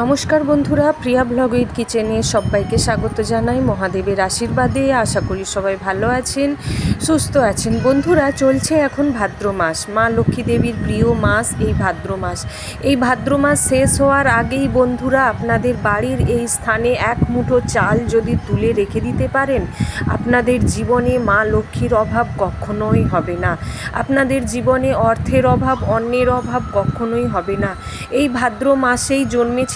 নমস্কার বন্ধুরা, প্রিয়া blog with কিচেনে সবাইকে স্বাগত জানাই। মহাদেবের আশীর্বাদে আশা করি সবাই ভালো আছেন, সুস্থ আছেন। বন্ধুরা, চলছে এখন ভাদ্র মাস। মা লক্ষ্মী দেবীর প্রিয় মাস এই ভাদ্র মাস। এই ভাদ্র মাস শেষ হওয়ার আগেই বন্ধুরা, আপনাদের বাড়ির এই স্থানে এক মুঠো চাল যদি তুলে রেখে দিতে পারেন, আপনাদের জীবনে মা লক্ষ্মীর অভাব কখনোই হবে না। আপনাদের জীবনে অর্থের অভাব অন্যের অভাব কখনোই হবে না। এই ভাদ্র মাসেই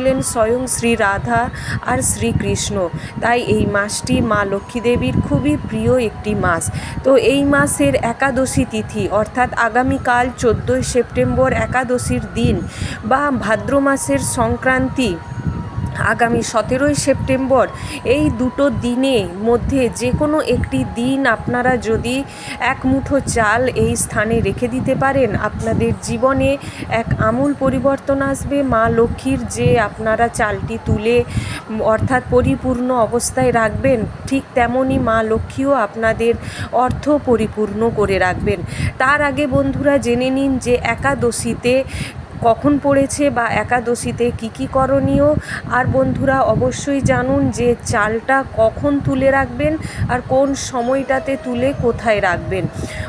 জন্মেছিলেন স্বয়ং শ্রী রাধা আর শ্রীকৃষ্ণ তাই এই মাসটি মা লক্ষ্মী দেবীর খুবই প্রিয় একটি মাস। তো এই মাসের একাদশী তিথি, অর্থাৎ আগামীকাল চোদ্দোই সেপ্টেম্বর একাদশীর দিন বা ভাদ্র মাসের সংক্রান্তি আগামী সতেরোই সেপ্টেম্বর এই দুটো দিনের মধ্যে যে কোনো একটি দিন আপনারা যদি এক মুঠো চাল এই স্থানে রেখে দিতে পারেন, আপনাদের জীবনে এক আমূল পরিবর্তন আসবে। মা লক্ষ্মীর যে আপনারা চালটি তুলে অর্থাৎ পরিপূর্ণ অবস্থায় রাখবেন, ঠিক তেমনই মা লক্ষ্মীও আপনাদের অর্থ পরিপূর্ণ করে রাখবেন। তার আগে বন্ধুরা জেনে নিন যে একাদশীতে কখন পড়েছে বা একাদশীতে কী কী করণীয়? আর বন্ধুরা, অবশ্যই জানুন যে চালটা কখন তুলে রাখবেন আর কোন সময়টাতে তুলে কোথায় রাখবেন।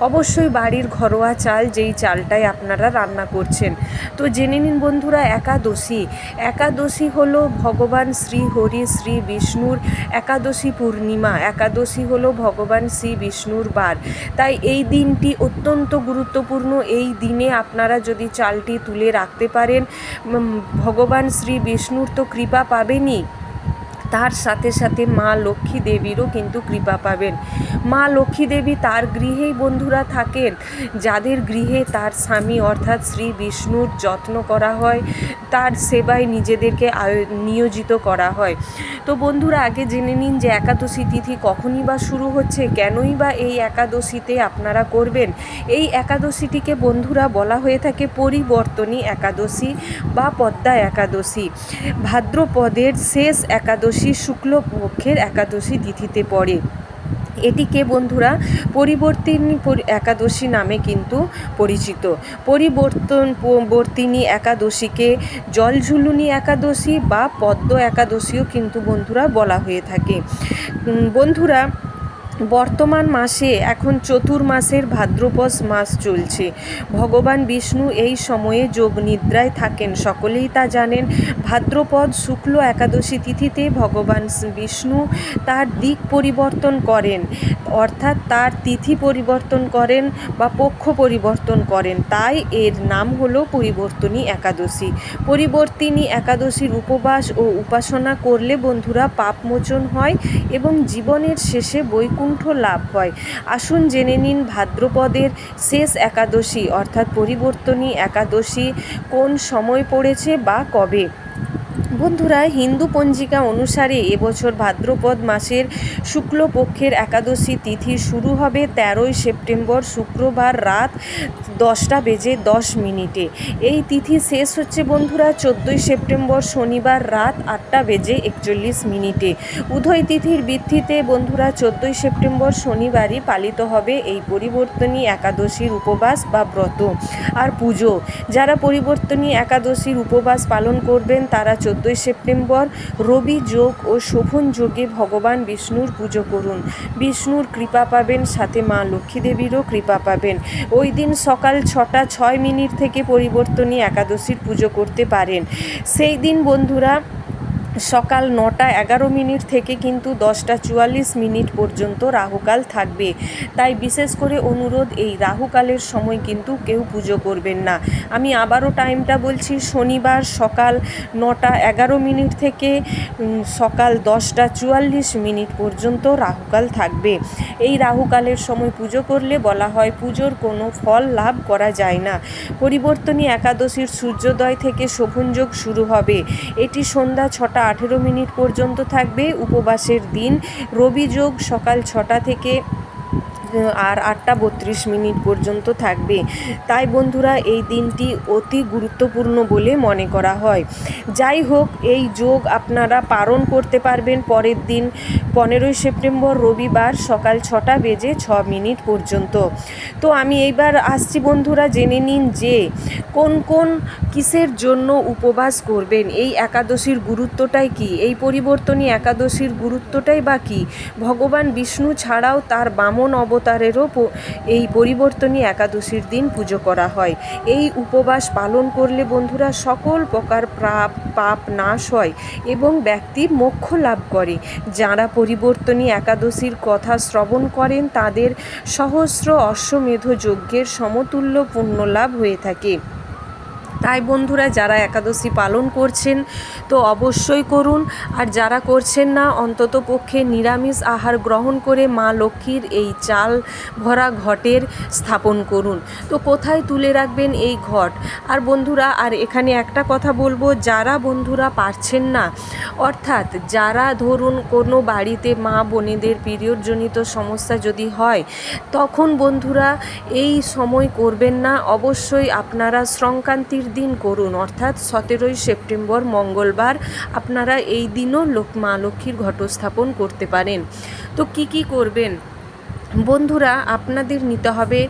অবশ্যই বাড়ির ঘরোয়া চাল, যেই চালটাই আপনারা রান্না করছেন। তো জেনে নিন বন্ধুরা, একাদশী। একাদশী হলো ভগবান শ্রী হরি, শ্রী বিষ্ণুর একাদশী পূর্ণিমা। একাদশী হলো ভগবান শ্রী বিষ্ণুর বার। তাই এই দিনটি অত্যন্ত গুরুত্বপূর্ণ। এই দিনে আপনারা যদি চালটি তুলে রাখতে পারেন। ভগবান শ্রী বিষ্ণুর তো কৃপা পাবেনই। তার সাথে সাথে মা লক্ষ্মী দেবীরও কিন্তু কৃপা পাবেন। মা লক্ষ্মী দেবী তার গৃহেই বন্ধুরা থাকেন, যাদের গৃহে তার স্বামী অর্থাৎ শ্রী বিষ্ণুর যত্ন করা হয়, তার সেবায় নিজেদেরকে নিয়োজিত করা হয়। তো বন্ধুরা, আগে জেনে নিন যে একাদশী তিথি কখনই বা শুরু হচ্ছে, কেনই বা এই একাদশীতে আপনারা করবেন? এই একাদশীটিকে বন্ধুরা বলা হয়ে থাকে পরিবর্তনী একাদশী বা পদ্মা একাদশী। ভাদ্রপদের শেষ একাদশী শুক্লপক্ষের একাদশী তিথিতে পড়ে। এটিকে বন্ধুরা? পরিবর্তিনী পরি- একাদশী নামে কিন্তু পরিচিত। পরিবর্তন বর্তিনী একাদশীকে জলঝুলুনি একাদশী বা পদ্ম একাদশীও কিন্তু বন্ধুরা বলা হয়ে থাকে। বন্ধুরা বর্তমান মাসে এখন চতুর্মাসের ভাদ্রপদ মাস চলছে। ভগবান বিষ্ণু এই সময়ে যোগ নিদ্রায় থাকেন। সকলেই তা জানেন। ভাদ্রপদ শুক্ল একাদশী তিথিতে ভগবান বিষ্ণু তার দিক পরিবর্তন করেন। অর্থাৎ তার তিথি পরিবর্তন করেন বা পক্ষ পরিবর্তন করেন। তাই এর নাম হলো পরিবর্তনী একাদশী। পরিবর্তিনী একাদশীর উপবাস ও উপাসনা করলে বন্ধুরা পাপমোচন হয় এবং জীবনের শেষে বৈকুণ্ঠ লাভ হয়। আসুন জেনে নিন ভাদ্রপদের শেষ একাদশী, অর্থাৎ পরিবর্তনী একাদশী কোন সময় পড়েছে বা কবে? বন্ধুরা, হিন্দু পঞ্জিকা অনুসারে এবছর ভাদ্রপদ মাসের শুক্লপক্ষের একাদশী তিথি শুরু হবে তেরোই সেপ্টেম্বর শুক্রবার রাত দশটা বেজে দশ মিনিটে। এই তিথি শেষ হচ্ছে বন্ধুরা চোদ্দোই সেপ্টেম্বর শনিবার রাত আটটা বেজে একচল্লিশ মিনিটে। উভয় তিথির ভিত্তিতে বন্ধুরা চোদ্দোই সেপ্টেম্বর শনিবারই পালিত হবে এই পরিবর্তনী একাদশীর উপবাস বা ব্রত আর পুজো। যারা পরিবর্তনী একাদশীর উপবাস পালন করবেন, তারা চোদ্দোই সেপ্টেম্বর রবি যোগ ও শোভন যোগে ভগবান বিষ্ণুর পুজো করুন। বিষ্ণুর কৃপা পাবেন, সাথে মা লক্ষ্মী দেবীরও কৃপা পাবেন। ওই দিন সকাল ছটা ছয় মিনিট থেকে পরিবর্তনী একাদশীর পুজো করতে পারেন। সেই দিন বন্ধুরা সকাল নটা এগারো মিনিট থেকে কিন্তু দশটা চুয়াল্লিশ মিনিট পর্যন্ত রাহুকাল থাকবে। তাই বিশেষ করে অনুরোধ, এই রাহুকালের সময় কিন্তু কেউ পুজো করবেন না। আমি আবারও টাইমটা বলছি, শনিবার সকাল নটা এগারো মিনিট থেকে সকাল দশটা চুয়াল্লিশ মিনিট পর্যন্ত রাহুকাল থাকবে। এই রাহুকালের সময় পুজো করলে বলা হয়, পুজোর কোনো ফল লাভ করা যায় না। পরিবর্তনী একাদশীর সূর্যোদয় থেকে শোভনযোগ শুরু হবে। এটি সন্ধ্যা ছটা আঠেরো মিনিট পর্যন্ত থাকবে উপবাসের দিন। রবি যোগ সকাল ছটা থেকে আর আটটা বত্রিশ মিনিট পর্যন্ত থাকবে। তাই বন্ধুরা, এই দিনটি অতি গুরুত্বপূর্ণ বলে মনে করা হয়। যাই হোক, এই যোগ আপনারা পালন করতে পারবেন পরের দিন, পনেরোই সেপ্টেম্বর রবিবার সকাল ছটা বেজে ছ মিনিট পর্যন্ত। তো আমি এইবার আসছি বন্ধুরা, জেনে নিন যে কোন কোন কিসের জন্য উপবাস করবেন? এই একাদশীর গুরুত্বটাই কি? এই পরিবর্তনী একাদশীর গুরুত্বটাই বা কী? ভগবান বিষ্ণু ছাড়াও তার বামন অবতারেরও এই পরিবর্তনী একাদশীর দিন পুজো করা হয়। এই উপবাস পালন করলে বন্ধুরা সকল প্রকার প্রাপ, পাপ নাশ হয় এবং ব্যক্তি মোক্ষ লাভ করে। যারা পরিবর্তনী একাদশীর কথা শ্রবণ করেন, তাদের সহস্র অশ্বমেধ যজ্ঞের সমতুল্য পুণ্য লাভ হয়ে থাকে। তাই বন্ধুরা, যারা একাদশী পালন করছেন, তো অবশ্যই করুন। আর যারা করছেন না, অন্তত পক্ষে নিরামিষ আহার গ্রহণ করে মা লক্ষ্মীর এই চাল ভরা ঘটের স্থাপন করুন। তো কোথায় তুলে রাখবেন এই ঘট? আর বন্ধুরা, আর এখানে একটা কথা বলব, যারা বন্ধুরা পারছেন না, অর্থাৎ যারা ধরুন কোনো বাড়িতে মা বোনেদের পিরিয়ডজনিত সমস্যা যদি হয়, তখন বন্ধুরা এই সময় করবেন না। অবশ্যই আপনারা সংক্রান্তির দিন করুন, অর্থাৎ সতেরোই সেপ্টেম্বর মঙ্গলবার আপনারা এই দিনও লোক মা লক্ষ্মীর ঘটস্থাপন করতে পারেন। তো কি কি করবেন? বন্ধুরা, আপনাদের নিতে হবে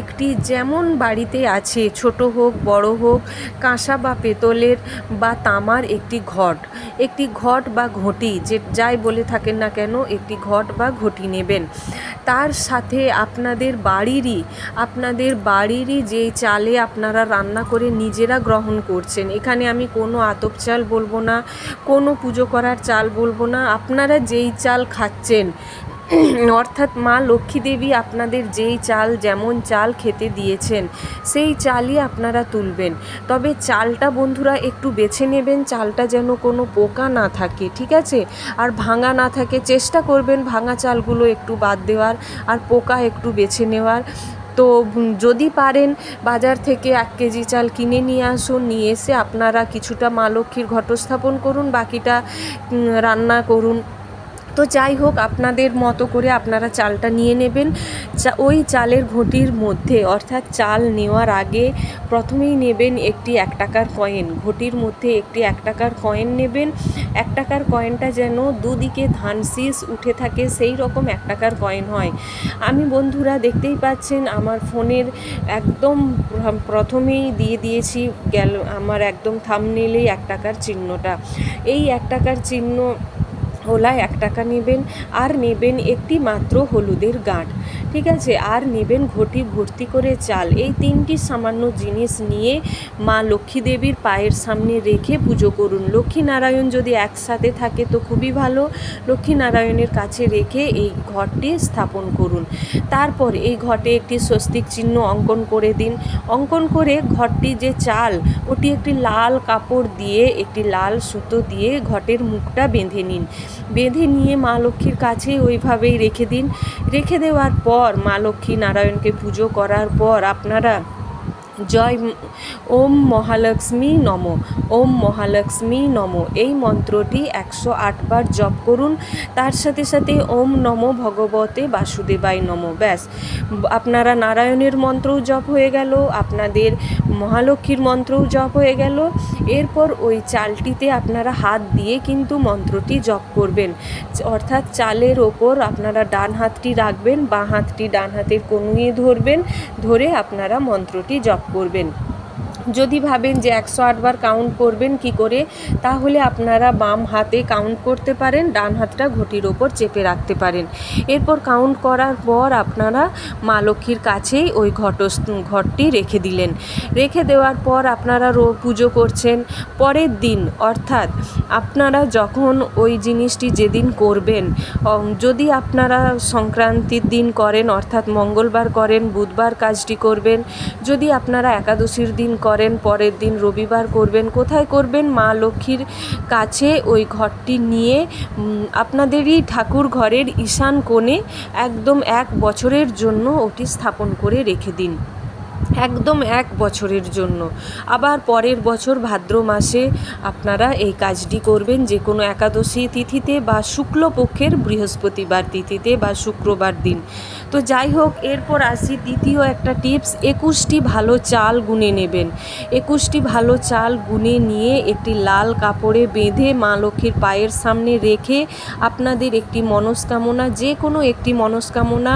একটি যেমন বাড়িতে আছে, ছোট হোক, বড় হোক, কাঁসা বা পেতলের বা তামার একটি ঘট। একটি ঘট বা ঘটি, যে যাই বলে থাকেন না কেন, একটি ঘট বা ঘটি নেবেন। তার সাথে আপনাদের বাড়িরই আপনাদের বাড়িরই যেই চালে আপনারা রান্না করে নিজেরা গ্রহণ করছেন, এখানে আমি কোনো আতপ চাল বলব না, কোনো পুজো করার চাল বলব না, আপনারা যেই চাল খাচ্ছেন অর্থাৎ মা লক্ষ্মী দেবী আপনাদের যেই চাল, যেমন চাল খেতে দিয়েছেন, সেই চালই আপনারা তুলবেন। তবে চালটা বন্ধুরা একটু বেছে নেবেন, চালটা যেন কোনো পোকা না থাকে, ঠিক আছে? আর ভাঙা না থাকে, চেষ্টা করবেন ভাঙা চালগুলো একটু বাদ দেওয়ার আর পোকা একটু বেছে নেওয়ার। তো যদি পারেন বাজার থেকে এক কেজি চাল কিনে নিয়ে আসুন, নিয়ে এসে আপনারা কিছুটা মা লক্ষ্মীর ঘটস্থাপন করুন, বাকিটা রান্না করুন। তো যাই হোক, আপনাদের মতো করে আপনারা চালটা নিয়ে নেবেন। ওই চালের ঘটির মধ্যে, অর্থাৎ চাল নেওয়ার আগে প্রথমেই নেবেন একটি এক টাকার কয়েন। ঘটির মধ্যে একটি এক টাকার কয়েন নেবেন। এক টাকার কয়েনটা যেন দুদিকে ধান শীষ উঠে থাকে, সেই রকম এক টাকার কয়েন হয়। আমি বন্ধুরা দেখতেই পাচ্ছেন, আমার ফোনের একদম প্রথমেই দিয়ে দিয়েছি, গেল আমার একদম থামনেলেই এক টাকার চিহ্নটা। এই এক টাকার চিহ্ন ওলা এক টাকা নেবেন আর নেবেন একটি মাত্র হলুদের গাঁট। ঠিক আছে, আর নেবেন ঘটি ভর্তি করে চাল। এই তিনটি সামান্য জিনিস নিয়ে মা লক্ষ্মী দেবীর পায়ের সামনে রেখে পুজো করুন। লক্ষ্মীনারায়ণ যদি একসাথে থাকে তো খুবই ভালো। লক্ষ্মীনারায়ণের কাছে রেখে এই ঘরটি স্থাপন করুন। তারপর এই ঘটে একটি স্বস্তিক চিহ্ন অঙ্কন করে দিন। অঙ্কন করে ঘরটি যে চাল, ওটি একটি লাল কাপড় দিয়ে, একটি লাল সুতো দিয়ে ঘটের মুখটা বেঁধে নিন। বেঁধে নিয়ে মা লক্ষ্মীর কাছে ওইভাবেই রেখে দিন। রেখে দেওয়ার পর মা লক্ষ্মী নারায়ণকে পুজো করার পর আপনারা জয় ওম মহালক্ষ্মী নম, ওম মহালক্ষ্মী নম। এই মন্ত্রটি একশো আটবার জপ করুন। তার সাথে সাথে ওম নম ভগবতে বাসুদেবায় নম। ব্যাস। আপনারা নারায়ণের মন্ত্রও জপ হয়ে গেল, আপনাদের মহালক্ষ্মীর মন্ত্রও জপ হয়ে গেল। এরপর ওই চালটিতে আপনারা হাত দিয়ে কিন্তু মন্ত্রটি জপ করবেন। অর্থাৎ চালের ওপর আপনারা ডান হাতটি রাখবেন, বাঁ হাতটি ডান হাতের কনুয়ে ধরবেন, ধরে আপনারা মন্ত্রটি জপ করবেন। যদি ভাবেন যে একশো আটবার কাউন্ট করবেন কি করে, তাহলে আপনারা বাম হাতে কাউন্ট করতে পারেন, ডান হাতটা ঘটির ওপর চেপে রাখতে পারেন। এরপর কাউন্ট করার পর আপনারা মা লক্ষ্মীর কাছেই ওই ঘট ঘরটি রেখে দিলেন। রেখে দেওয়ার পর আপনারা রো, পুজো করছেন। পরের দিন অর্থাৎ আপনারা যখন ওই জিনিসটি যেদিন করবেন যদি আপনারা সংক্রান্তির দিন করেন, অর্থাৎ মঙ্গলবার করেন, বুধবার কাজটি করবেন, যদি আপনারা একাদশীর দিন করেন পরের দিন রবিবার করবেন। কোথায় করবেন? মা লক্ষ্মীর কাছে ওই ঘরটি নিয়ে আপনাদেরই ঠাকুর ঘরের ঈশান কোণে একদম এক বছরের জন্য ওটি স্থাপন করে রেখে দিন। একদম এক বছরের জন্য। আবার পরের বছর ভাদ্র মাসে আপনারা এই কাজটি করবেন যে কোনো একাদশী তিথিতে বা শুক্লপক্ষের বৃহস্পতিবার তিথিতে বা শুক্রবার দিন। তো যাই হোক, এরপর আসি দ্বিতীয় একটা টিপস, একুশটি ভালো চাল গুনে নেবেন। একুশটি ভালো চাল গুনে নিয়ে একটি লাল কাপড়ে বেঁধে মা লক্ষ্মীর পায়ের সামনে রেখে আপনাদের একটি মনস্কামনা, যে কোনো একটি মনস্কামনা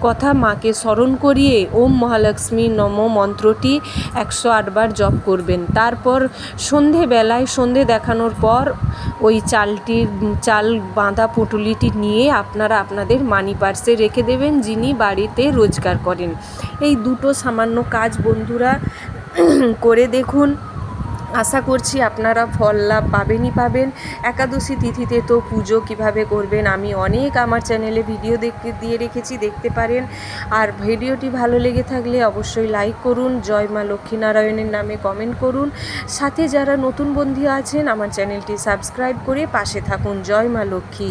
কথা মাকে স্মরণ করিয়ে, ওম মহালক্ষ্মী নম মন্ত্রটি একশো আটবার জপ করবেন। তারপর সন্ধেবেলায় সন্ধে দেখানোর পর ওই চালটির, চাল বাঁধা পুটুলিটি নিয়ে আপনারা আপনাদের মানি পার্সে রেখে দেবেন, যিনি বাড়িতে রোজগার করেন। এই দুটো সামান্য কাজ বন্ধুরা, করে দেখুন। আশা করছি আপনারা ফল লাভ পাবেনই পাবেন। একাদশী তিথিতে তো পুজো কীভাবে করবেন আমি অনেক আমার চ্যানেলে ভিডিও দেখতে, দিয়ে রেখেছি, দেখতে পারেন। আর ভিডিওটি ভালো লেগে থাকলে অবশ্যই লাইক করুন, জয় মা লক্ষ্মীনারায়ণের নামে কমেন্ট করুন। সাথে যারা নতুন বন্ধু আছেন, আমার চ্যানেলটি সাবস্ক্রাইব করে পাশে থাকুন। জয় মা লক্ষ্মী।